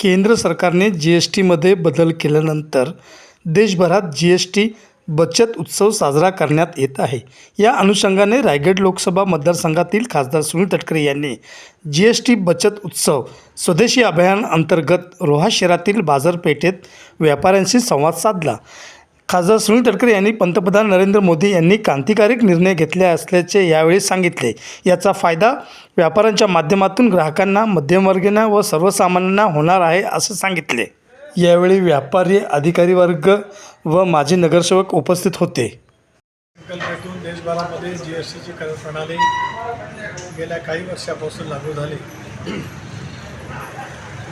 केंद्र सरकारने G S टीमध्ये बदल केल्यानंतर देशभरात जी एस टी बचत उत्सव साजरा करण्यात येत आहे. या अनुषंगाने रायगड लोकसभा मतदारसंघातील खासदार सुनील तटकरे यांनी जी एस टी बचत उत्सव स्वदेशी अभियान अंतर्गत रोहा शहरातील बाजारपेठेत व्यापाऱ्यांशी संवाद साधला. खासदार सुनील तटकरे यांनी पंतप्रधान नरेंद्र मोदी यांनी क्रांतिकारक निर्णय घेतले असल्याचे यावेळी सांगितले. याचा फायदा व्यापाऱ्यांच्या माध्यमातून ग्राहकांना मध्यमवर्गीयांना व सर्वसामान्यांना होणार आहे असं सांगितले. यावेळी व्यापारी अधिकारी वर्ग व माजी नगरसेवक उपस्थित होते. देशभरामध्ये जी एस टीची कर प्रणाली गेल्या काही वर्षापासून लागू झाली.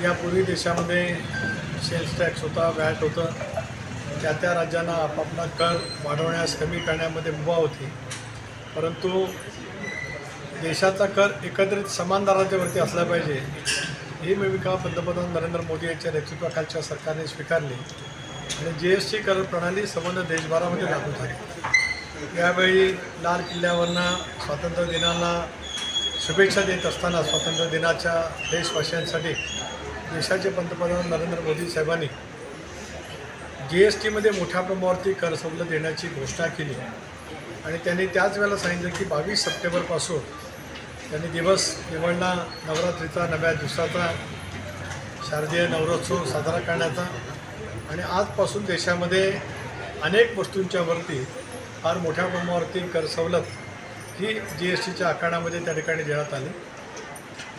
यापूर्वी देशामध्ये सेल्स टॅक्स होता व्हॅट होतं. त्या त्या राज्यांना आपापला कर वाढवण्यास कमी करण्यामध्ये मुभा होती. परंतु देशाचा कर एकत्रित समान दराच्यावरती असला पाहिजे ही भूमिका पंतप्रधान नरेंद्र मोदी यांच्या नेतृत्वाखालच्या सरकारने स्वीकारली आणि जी एस टी कर प्रणाली संबंध देशभरामध्ये लागू झाली. यावेळी लाल किल्ल्यावरनं स्वातंत्र्य दिनाला शुभेच्छा देत असताना स्वातंत्र्य दिनाच्या देशवासियांसाठी देशाचे पंतप्रधान नरेंद्र मोदी साहेबांनी जी एस टीमध्ये मोठ्या प्रमाणावरती कर सवलत देण्याची घोषणा केली. आणि त्यांनी त्याच वेळेला सांगितलं की बावीस सप्टेंबरपासून त्यांनी दिवस निवडला नवरात्रीचा नव्या दिवसाचा शारदीय नवरोत्सव साजरा करण्याचा. आणि आजपासून देशामध्ये अनेक वस्तूंच्यावरती फार मोठ्या प्रमाणावरती कर सवलत ही जी एस टीच्या आखाड्यामध्ये त्या ठिकाणी देण्यात आली.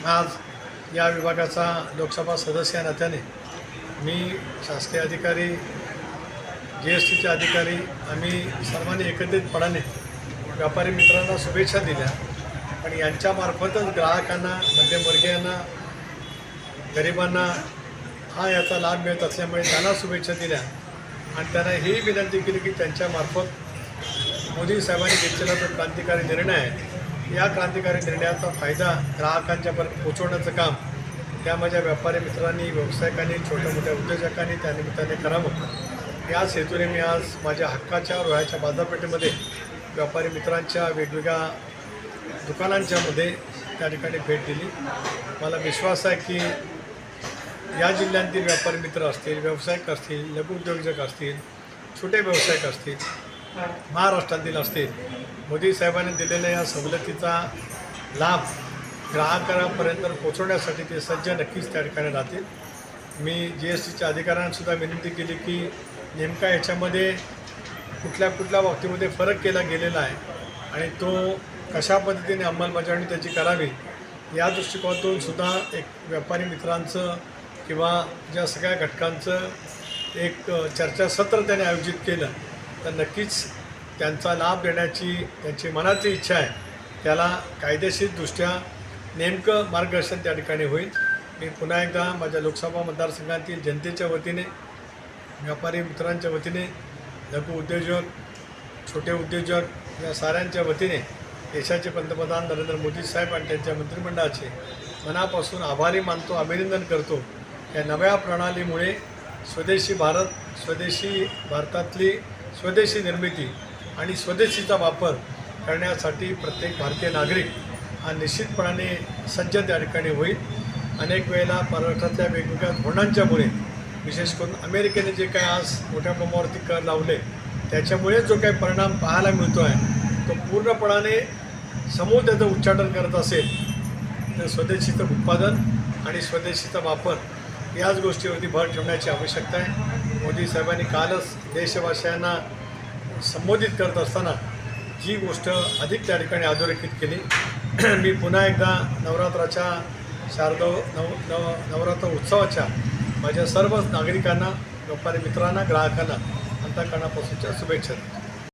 आज या विभागाचा लोकसभा सदस्य या नात्याने मी शासकीय अधिकारी जी एस टीचे अधिकारी आम्ही सर्वांनी एकत्रितपणाने व्यापारी मित्रांना शुभेच्छा दिल्या. पण यांच्यामार्फतच ग्राहकांना मध्यमवर्गीयांना गरिबांना हा याचा लाभ मिळत असल्यामुळे त्यांना शुभेच्छा दिल्या. आणि त्यांना ही विनंती केली की त्यांच्यामार्फत मोदी साहेबांनी घेतलेला जो क्रांतिकारी निर्णय आहे या क्रांतिकारी निर्णयाचा फायदा ग्राहकांच्यापर्यंत पोचवण्याचं काम त्या माझ्या व्यापारी मित्रांनी व्यावसायिकांनी छोट्या मोठ्या उद्योजकांनी त्यानिमित्ताने करावं. याच हेतूने मी आज माझ्या हक्काच्या रोह्याच्या बाजारपेठेमध्ये व्यापारी मित्रांच्या वेगवेगळ्या दुकानांच्यामध्ये त्या ठिकाणी भेट दिली. मला विश्वास आहे की या जिल्ह्यांतील व्यापारी मित्र असतील व्यावसायिक असतील लघुउद्योजक असतील छोटे व्यावसायिक असतील महाराष्ट्रातील असतील मोदी साहेबांनी दिलेल्या या सवलतीचा लाभ ग्राहकांपर्यंत पोचवण्यासाठी ते सज्ज नक्कीच त्या ठिकाणी राहतील. मी जी एस टीच्या अधिकाऱ्यांनासुद्धा विनंती केली की नेमका याच्यामध्ये कुठल्या कुठल्या बाबतीमध्ये फरक केला गेलेला आहे आणि तो कशा पद्धतीने अंमलबजावणी त्याची करावी या दृष्टिकोनातून सुद्धा एक व्यापारी मित्रांचं किंवा ज्या सगळ्या घटकांचं एक चर्चासत्र त्याने आयोजित केलं तर नक्कीच त्यांचा लाभ देण्याची त्यांची मनाची इच्छा आहे. त्याला कायदेशीरदृष्ट्या नेमकं मार्गदर्शन त्या ठिकाणी होईल. मी पुन्हा एकदा माझ्या लोकसभा मतदारसंघातील जनतेच्या वतीने व्यापारी मित्रांच्या वतीने लघु उद्योजक छोटे उद्योजक या साऱ्यांच्या वतीने देशाचे पंतप्रधान नरेंद्र मोदी साहेब आणि त्यांच्या मंत्रिमंडळाचे मनापासून आभारी मानतो अभिनंदन करतो. या नव्या प्रणालीमुळे स्वदेशी भारत स्वदेशी भारतातली स्वदेशी निर्मिती आणि स्वदेशीचा वापर करण्यासाठी प्रत्येक भारतीय नागरिक हा निश्चितपणाने सज्ज त्या ठिकाणी होईल. अनेक वेळेला परराष्ट्रातल्या वेगवेगळ्या धोरणांच्यामुळे विशेष करून अमेरिकेने जे काय आज मोठ्या प्रमाणावरती कर लावले त्याच्यामुळे जो काही परिणाम पाहायला मिळतो आहे तो पूर्णपणाने समूह त्याचं उच्चाटन करत असेल तर स्वदेशीचं उत्पादन आणि स्वदेशीचा वापर याच गोष्टीवरती भर ठेवण्याची आवश्यकता आहे. मोदी साहेबांनी कालच देशवासियांना संबोधित करत असताना जी गोष्ट अधिक त्या ठिकाणी अधोरेखित केली. मी पुन्हा एकदा नवरात्राच्या शारदो नव नव नवरात्र उत्सवाच्या माझ्या सर्व नागरिकांना व्यापारी मित्रांना ग्राहकांना अंतकरणापासूनच्या शुभेच्छा देतो.